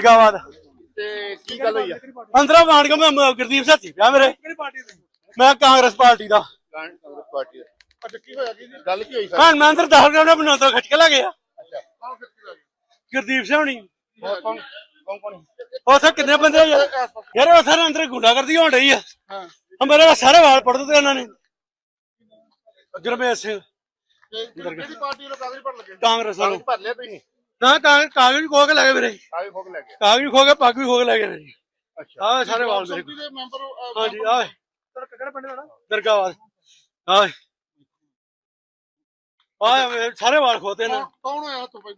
ਦਰਗਾਹਵਾਦ ਤੇ ਕੀ ਗੱਲ ਹੋਈ ਆ? ਅੰਦਰੋਂ ਮਾਰ ਕੇ ਮੈਂ ਗੁਰਦੀਪ ਸਾਥੀ ਪਿਆ ਮੇਰੇ। ਮੈਂ ਕਾਂਗਰਸ ਪਾਰਟੀ ਦਾ। ਕਾਂਗਰਸ ਪਾਰਟੀ ਦਾ। ਅੱਛਾ ਕੀ ਹੋਇਆ ਕੀ ਜੀ? ਗੱਲ ਕੀ ਹੋਈ ਸਰ? ਹਾਂ ਮੈਂ ਅੰਦਰ ਦਾਖਲ ਬਣਾ ਤੋਂ ਗਿਆ ਅੱਛਾ। ਕੌਣ ਫਿਰ ਕੀ ਹੋਇਆ? ਗੁਰਦੀਪ ਸਿੰਘ ਹੋਣੀ। ਹੋਰ ਕੌਣ? ਕੌਣ ਕੌਣ ਉੱਥੇ ਕਿੰਨੇ ਬੰਦੇ ਆ? ਯਾਰ ਯਾਰ ਉਹ ਸਾਰੇ ਅੰਦਰ ਗੁੰਡਾਗਰਦੀ ਹੋਣ ਰਹੀ ਆ। ਹਾਂ। ਮੇਰੇ ਸਾਰੇ ਵਾਲ ਪੜ ਦਿੱਤੇ ਇਹਨਾਂ ਨੇ। ਗੁਰਮੇਸ਼ ਸਿੰਘ। ਕਿਹੜੀ ਪਾਰਟੀ ਨੂੰ ਕਾਗਜ਼ ਭਰ ਲੱਗੇ? ਕਾਂਗਰਸ ਵੱਲੋਂ। ਭਰ ਲਿਆ ਤੁਸੀਂ? ਨਾ ਕਾਗਜ਼ ਖੋ ਕੇ ਲੈ ਗਏ ਮੇਰੇ ਕਾਗਜ਼ ਫੋਕ ਲੈ ਗਏ? ਕਾਗਜ਼ ਖੋ ਕੇ ਪੱਗ ਵੀ ਖੋ ਕੇ ਲੈ ਗਏ ਮੇਰੇ ਅੱਛਾ। ਆਹ ਸਾਰੇ ਵਾਲ ਮੇਰੇ ਦੇ ਮੈਂਬਰ ਅਹ, ਹਾਂਜੀ ਆਹ। ਤੁਹਾਡਾ ਕਿਹੜਾ ਪਿੰਡ ਦਾ ਦਰਗਾਹਵਾਦ ਆਹ। ਆਹ ਸਾਰੇ ਵਾਲ ਖੋਤੇ ਨੇ। ਕੌਣ ਹੋਇਆ ਤੋਂ ਭਾਈ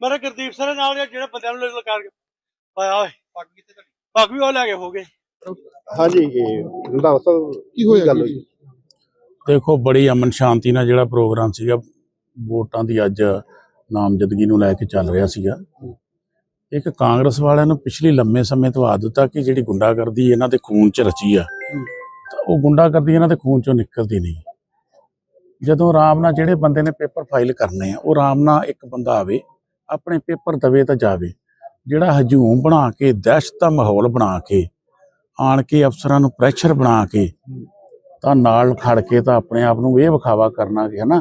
ਮੇਰੇ ਗੁਰਦੀਪ ਸਿੰਘ ਨਾਲ ਜਿਹੜੇ ਬੰਦਿਆਂ ਨੂੰ ਲਲਕਾਰ ਕੇ ਆਇਆ ਓਏ ਪੱਗ ਕਿੱਥੇ ਤੁਹਾਡੀ? ਪੱਗ ਵੀ ਉਹ ਲੈ ਕੇ ਹੋ ਗਏ ਹਾਂਜੀ ਰੰਧਾਵਾ ਸਾਹਿਬ ਕੀ ਹੋਇਆ ਗੱਲ ਹੋਈ। ਦੇਖੋ ਬੜੀ ਅਮਨ ਸ਼ਾਂਤੀ ਨਾਲ ਜਿਹੜਾ ਪ੍ਰੋਗਰਾਮ ਸੀਗਾ ਵੋਟਾਂ ਦੀ ਅੱਜ ਨਾਮਜ਼ਦਗੀ ਨੂੰ ਲੈ ਕੇ ਚੱਲ ਰਿਹਾ ਸੀਗਾ। ਇੱਕ ਕਾਂਗਰਸ ਵਾਲਿਆਂ ਨੂੰ ਪਿਛਲੀ ਲੰਮੇ ਸਮੇਂ ਤੋਂ ਆਦਤ ਆ ਕਿ ਜਿਹੜੀ ਗੁੰਡਾਗਰਦੀ ਇਹਨਾਂ ਦੇ ਖੂਨ 'ਚ ਰਚੀ ਆ, ਤਾਂ ਉਹ ਗੁੰਡਾਗਰਦੀ ਇਹਨਾਂ ਦੇ ਖੂਨ 'ਚੋਂ ਨਿਕਲਦੀ ਨਹੀਂ। ਜਦੋਂ ਆਰਾਮ ਨਾਲ ਜਿਹੜੇ ਬੰਦੇ ਨੇ ਪੇਪਰ ਫਾਈਲ ਕਰਨੇ ਆ, ਉਹ ਆਰਾਮ ਨਾਲ ਇੱਕ ਬੰਦਾ ਆਵੇ, ਆਪਣੇ ਪੇਪਰ ਦਵੇ ਤਾਂ ਜਾਵੇ। ਜਿਹੜਾ ਹਜੂਮ ਬਣਾ ਕੇ, ਦਹਿਸ਼ਤ ਦਾ ਮਾਹੌਲ ਬਣਾ ਕੇ, ਆਣ ਕੇ ਅਫਸਰਾਂ ਨੂੰ ਪ੍ਰੈਸ਼ਰ ਬਣਾ ਕੇ, ਤਾਂ ਨਾਲ ਖੜ ਕੇ ਤਾਂ ਆਪਣੇ ਆਪ ਨੂੰ ਇਹ ਵਿਖਾਵਾ ਕਰਨਾ ਕਿ ਹਨਾ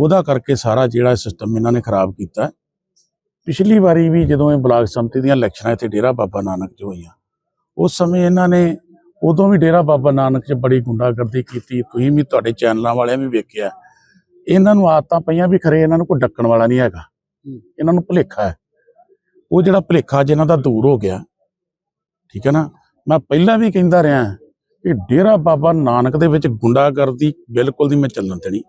ਉਹਦਾ ਕਰਕੇ ਸਾਰਾ ਜਿਹੜਾ ਸਿਸਟਮ ਇਹਨਾਂ ਨੇ ਖਰਾਬ ਕੀਤਾ ਪਿਛਲੀ ਵਾਰੀ ਵੀ ਜਦੋਂ ਇਹ ਬਲਾਕ ਸੰਮਤੀ ਦੀਆਂ ਇਲੈਕਸ਼ਨਾਂ ਇੱਥੇ ਡੇਰਾ ਬਾਬਾ ਨਾਨਕ 'ਚ ਹੋਈਆਂ ਉਸ ਸਮੇਂ ਇਹਨਾਂ ਨੇ ਉਦੋਂ ਵੀ ਡੇਰਾ ਬਾਬਾ ਨਾਨਕ 'ਚ ਬੜੀ ਗੁੰਡਾਗਰਦੀ ਕੀਤੀ। ਤੁਸੀਂ ਵੀ ਤੁਹਾਡੇ ਚੈਨਲਾਂ ਵਾਲਿਆਂ ਵੀ ਵੇਖਿਆ ਇਹਨਾਂ ਨੂੰ ਆਦਤਾਂ ਪਈਆਂ ਵੀ ਖਰੇ ਇਹਨਾਂ ਨੂੰ ਕੋਈ ਡੱਕਣ ਵਾਲਾ ਨਹੀਂ ਹੈਗਾ। ਇਹਨਾਂ ਨੂੰ ਭੁਲੇਖਾ ਹੈ। ਉਹ ਜਿਹੜਾ ਭੁਲੇਖਾ ਜਿਹਨਾਂ ਦਾ ਦੂਰ ਹੋ ਗਿਆ ਠੀਕ ਹੈ ਨਾ? ਮੈਂ ਪਹਿਲਾਂ ਵੀ ਕਹਿੰਦਾ ਰਿਹਾ ਕਿ ਡੇਰਾ ਬਾਬਾ ਨਾਨਕ ਦੇ ਵਿੱਚ ਗੁੰਡਾਗਰਦੀ ਬਿਲਕੁਲ ਨਹੀਂ ਮੈਂ ਚੱਲਣ ਦੇਣੀ।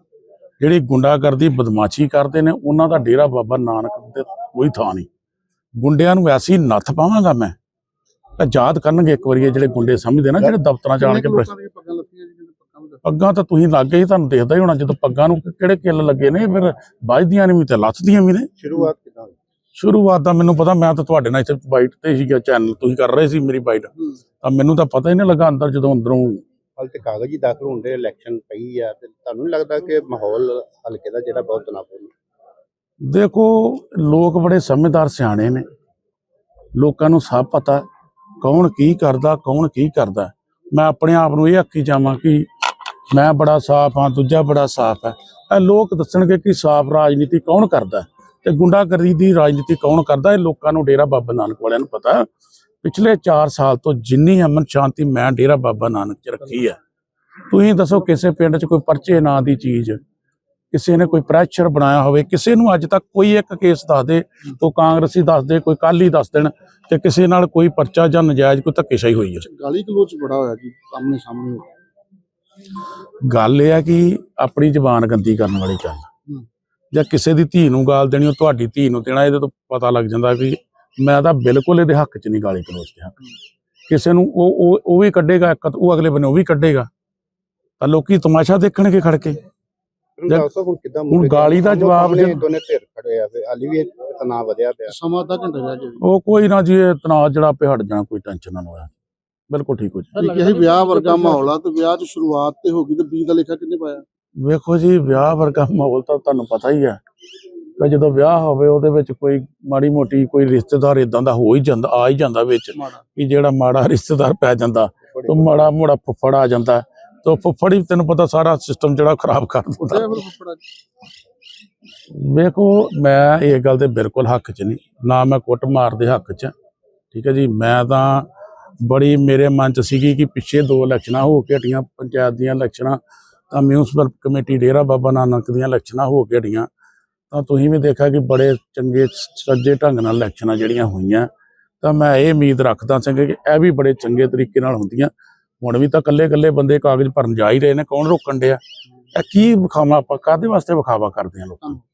ਜਿਹੜੀ ਗੁੰਡਾਗਰਦੀ ਬਦਮਾਸ਼ੀ ਕਰਦੇ ਨੇ ਉਹਨਾਂ ਦਾ ਡੇਰਾ ਬਾਬਾ ਨਾਨਕ ਦੇ ਕੋਈ ਥਾਂ ਨਹੀਂ। ਗੁੰਡਿਆਂ ਨੂੰ ਐਸੀ ਨੱਥ ਪਾਵਾਂਗਾ ਮੈਂ ਤਾਂ ਯਾਦ ਕਰਨਗੇ ਇੱਕ ਵਾਰੀ ਇਹ ਜਿਹੜੇ ਗੁੰਡੇ ਸਮਝਦੇ ਨਾ ਜਿਹੜੇ ਦਫ਼ਤਰਾਂ ਚ ਆਣ ਕੇ ਪੱਗਾਂ ਤਾਂ ਤੁਸੀਂ ਲੱਗ ਗਏ ਤੁਹਾਨੂੰ ਦੇਖਦਾ ਹੀ ਹੋਣਾ ਜਦੋਂ ਪੱਗਾਂ ਨੂੰ ਕਿਹੜੇ ਕਿੱਲ ਲੱਗੇ ਨੇ ਫਿਰ ਵੱਜਦੀਆਂ ਨੇ ਵੀ ਤੇ ਲੱਥਦੀਆਂ ਵੀ ਨੇ। ਸ਼ੁਰੂਆਤ ਕਿਦਾਂ ਸ਼ੁਰੂਆਤ ਦਾ ਮੈਨੂੰ ਪਤਾ ਮੈਂ ਤਾਂ ਤੁਹਾਡੇ ਨਾਲ ਇੱਥੇ ਬਾਈਟ ਤੇ ਸੀਗਾ ਚੈਨਲ ਤੁਸੀਂ ਕਰ ਰਹੇ ਸੀ ਮੇਰੀ ਬਾਈਟ। ਤਾਂ ਮੈਨੂੰ ਤਾਂ ਪਤਾ ਹੀ ਨਹੀਂ ਲੱਗਾ ਅੰਦਰ ਜਦੋਂ ਅੰਦਰੋਂ ਹਾਲ ਤੇ ਕਾਗਜ਼ ਹੀ ਦਾਖਲ ਹੁੰਦੇ ਇਲੈਕਸ਼ਨ ਪਈ ਆ ਤੇ ਤੁਹਾਨੂੰ ਨਹੀਂ ਲੱਗਦਾ ਕਿ ਮਾਹੌਲ ਹਲਕੇ ਦਾ ਜਿਹੜਾ ਬਹੁਤ ਤਣਾਅਪੂਰਨ ਦੇਖੋ, ਲੋਕ ਬੜੇ ਸਮਝਦਾਰ ਸਿਆਣੇ ਨੇ। ਲੋਕਾਂ ਨੂੰ ਸਭ ਪਤਾ ਕੌਣ ਕੀ ਕਰਦਾ, ਕੌਣ ਕੀ ਕਰਦਾ। ਮੈਂ ਆਪਣੇ ਆਪ ਨੂੰ ਇਹ ਆਖੀ ਜਾਵਾਂ ਕਿ ਮੈਂ ਬੜਾ ਸਾਫ਼ ਹਾਂ, ਦੂਜਾ ਬੜਾ ਸਾਫ਼ ਹੈ। ਇਹ ਲੋਕ ਦੱਸਣਗੇ ਕਿ ਸਾਫ਼ ਰਾਜਨੀਤੀ ਕੌਣ ਕਰਦਾ ਤੇ ਗੁੰਡਾਗਰਦੀ ਦੀ ਰਾਜਨੀਤੀ ਕੌਣ ਕਰਦਾ ਇਹ ਲੋਕਾਂ ਨੂੰ ਡੇਰਾ ਬਾਬਾ ਨਾਨਕ ਵਾਲਿਆਂ ਨੂੰ ਪਤਾ। ਪਿਛਲੇ 4 ਸਾਲ ਤੋਂ ਜਿੰਨੀ ਅਮਨ ਸ਼ਾਂਤੀ ਮੈਂ ਡੇਰਾ ਬਾਬਾ ਨਾਨਕ 'ਚ ਰੱਖੀ ਹੈ ਤੁਸੀਂ ਦੱਸੋ ਕਿਸੇ ਪਿੰਡ 'ਚ ਕੋਈ ਪਰਚੇ ਨਾਂ ਦੀ ਚੀਜ਼ ਕਿਸੇ ਨੇ ਕੋਈ ਪ੍ਰੈਸ਼ਰ ਬਣਾਇਆ ਹੋਵੇ ਕਿਸੇ ਨੂੰ ਅੱਜ ਤੱਕ ਕੋਈ ਇੱਕ ਕੇਸ ਦੱਸ ਦੇ ਉਹ ਕਾਂਗਰਸੀ ਦੱਸ ਦੇ ਕੋਈ ਕਾਲੀ ਦੱਸ ਦੇਣ ਤੇ ਕਿਸੇ ਨਾਲ ਕੋਈ ਪਰਚਾ ਜਾਂ ਨਜਾਇਜ਼ ਕੋਈ ਧੱਕੇਸ਼ਾਹੀ ਹੋਈ ਹੈ ਗਾਲੀ ਗਲੋਚ ਬੜਾ ਹੋਇਆ ਜੀ ਸਾਹਮਣੇ ਸਾਹਮਣੇ ਗੱਲ ਇਹ ਹੈ ਕਿ ਆਪਣੀ ਜ਼ਬਾਨ ਗੰਦੀ ਕਰਨ ਵਾਲੀ ਗੱਲ। ਜਾਂ ਕਿਸੇ ਦੀ ਧੀ ਨੂੰ ਗਾਲ ਦੇਣੀ ਉਹ ਤੁਹਾਡੀ ਧੀ ਨੂੰ ਦੇਣਾ ਇਹਦੇ ਤੋਂ ਪਤਾ ਲੱਗ ਜਾਂਦਾ ਵੀ ਮੈਂ ਤਾਂ ਬਿਲਕੁਲ ਇਹਦੇ ਹੱਕ 'ਚ ਨਹੀਂ ਗਾਲੀ ਗਲੋਚ ਦੇ ਹੱਕ ਕਿਸੇ ਨੂੰ ਉਹ ਉਹ ਉਹ ਵੀ ਕੱਢੇਗਾ ਇੱਕ ਉਹ ਅਗਲੇ ਬੰਨੇ ਉਹ ਵੀ ਕੱਢੇਗਾ। ਤਾਂ ਲੋਕੀ ਤਮਾਸ਼ਾ ਦੇਖਣਗੇ ਖੜ ਕੇ। ਹੁਣ ਗਾਲੀ ਦਾ ਜਵਾਬ ਜੇ ਦੋਨੇ ਧਿਰ ਖੜੇ ਆ ਫੇ ਹਾਲੀ ਵੀ ਤਣਾਅ ਵਧਿਆ ਪਿਆ। ਸਮਾਂ ਅੱਧਾ ਘੰਟਾ ਰਹਿ ਗਿਆ ਉਹ ਕੋਈ ਨਾ ਜੀ ਇਹ ਤਣਾਅ ਜਿਹੜਾ ਆਪੇ ਹਟ ਜਾਣਾ ਕੋਈ ਟੈਨਸ਼ਨ ਨਾ ਹੋਇਆ ਬਿਲਕੁਲ ਠੀਕ ਹੋ ਜੀ। ਇਹ ਵਿਆਹ ਵਰਗਾ ਮਾਹੌਲ ਆ ਤੇ ਵਿਆਹ 'ਚ ਸ਼ੁਰੂਆਤ ਤੇ ਹੋ ਗਈ ਤੇ ਬੀ ਦਾ ਲੇਖਾ ਕਿੰਨੇ ਪਾਇਆ? ਵੇਖੋ ਜੀ ਵਿਆਹ ਵਰਗਾ ਮਾਹੌਲ ਤਾਂ ਤੁਹਾਨੂੰ ਪਤਾ ਹੀ ਹੈ ਕਿ ਜਦੋਂ ਵਿਆਹ ਹੋਵੇ ਉਹਦੇ ਵਿੱਚ ਕੋਈ ਮਾੜੀ ਮੋਟੀ ਕੋਈ ਰਿਸ਼ਤੇਦਾਰ ਇਦਾਂ ਦਾ ਹੋ ਹੀ ਜਾਂਦਾ ਆ ਹੀ ਜਾਂਦਾ ਵਿੱਚ ਕਿ ਜਿਹੜਾ ਮਾੜਾ ਰਿਸ਼ਤੇਦਾਰ ਪੈ ਜਾਂਦਾ ਤੇ ਮਾੜਾ ਮੋੜਾ ਫੁੱਫੜ ਆ ਜਾਂਦਾ। ਤੇ ਫੁੱਫੜ ਹੀ ਤੈਨੂੰ ਪਤਾ ਸਾਰਾ ਸਿਸਟਮ ਜਿਹੜਾ ਖਰਾਬ ਕਰ ਦਿੰਦਾ। ਵੇਖੋ ਮੈਂ ਇਹ ਗੱਲ ਦੇ ਬਿਲਕੁਲ ਹੱਕ 'ਚ ਨਹੀਂ। ਨਾ ਮੈਂ ਕੁੱਟ ਮਾਰ ਦੇ ਹੱਕ 'ਚ। ਠੀਕ ਹੈ ਜੀ ਮੈਂ ਤਾਂ ਬੜੀ ਮੇਰੇ ਮਨ 'ਚ ਸੀਗੀ ਕਿ ਪਿੱਛੇ ਦੋ ਇਲੈਕਸ਼ਨਾਂ ਹੋ ਕੇ ਹਟੀਆਂ ਪੰਚਾਇਤ ਦੀਆਂ ਇਲੈਕਸ਼ਨਾਂ ਤਾਂ ਮਿਊਨਿਸਪਲ ਕਮੇਟੀ ਡੇਰਾ ਬਾਬਾ ਨਾਨਕ ਦੀਆਂ ਇਲੈਕਸ਼ਨਾਂ ਹੋ ਕੇ ਹਟੀਆਂ। ਤਾਂ ਤੁਸੀਂ ਵੀ ਦੇਖਿਆ ਕਿ ਬੜੇ ਚੰਗੇ ਸੱਜੇ ਢੰਗ ਨਾਲ ਇਲੈਕਸ਼ਨਾਂ ਜਿਹੜੀਆਂ ਹੋਈਆਂ, ਤਾਂ ਮੈਂ ਇਹ ਉਮੀਦ ਰੱਖਦਾ ਸੀ ਕਿ ਇਹ ਵੀ ਬੜੇ ਚੰਗੇ ਤਰੀਕੇ ਨਾਲ ਹੁੰਦੀਆਂ। ਹੁਣ ਵੀ ਤਾਂ ਇਕੱਲੇ ਇਕੱਲੇ ਬੰਦੇ ਕਾਗਜ਼ ਭਰਨ ਜਾ ਹੀ ਰਹੇ ਨੇ, ਕੌਣ ਰੋਕਣ ਡਿਆ? ਇਹ ਕੀ ਵਿਖਾਵਾ ਆਪਾਂ ਕਾਦੇ ਵਾਸਤੇ ਵਿਖਾਵਾ ਕਰਦੇ ਆ ਲੋਕਾਂ ਨੂੰ?